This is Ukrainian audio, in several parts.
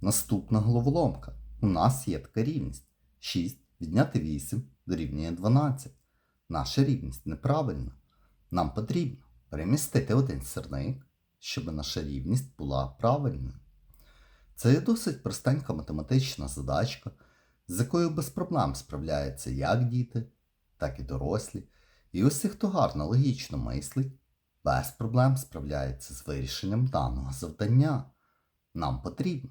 Наступна головоломка. У нас є така рівність. 6 відняти 8 дорівнює 12. Наша рівність неправильна. Нам потрібно перемістити один сірник, щоб наша рівність була правильною. Це є досить простенька математична задачка, з якою без проблем справляються як діти, так і дорослі. І усі, хто гарно логічно мислить, без проблем справляється з вирішенням даного завдання. Нам потрібно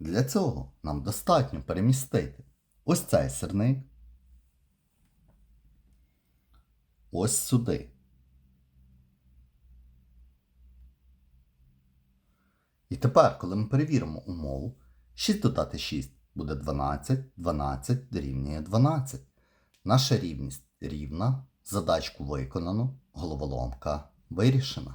Для цього нам достатньо перемістити ось цей сирник ось сюди. І тепер, коли ми перевіримо умову, 6 додати 6 буде 12, 12 дорівнює 12. Наша рівність рівна, задачку виконано, головоломка вирішена.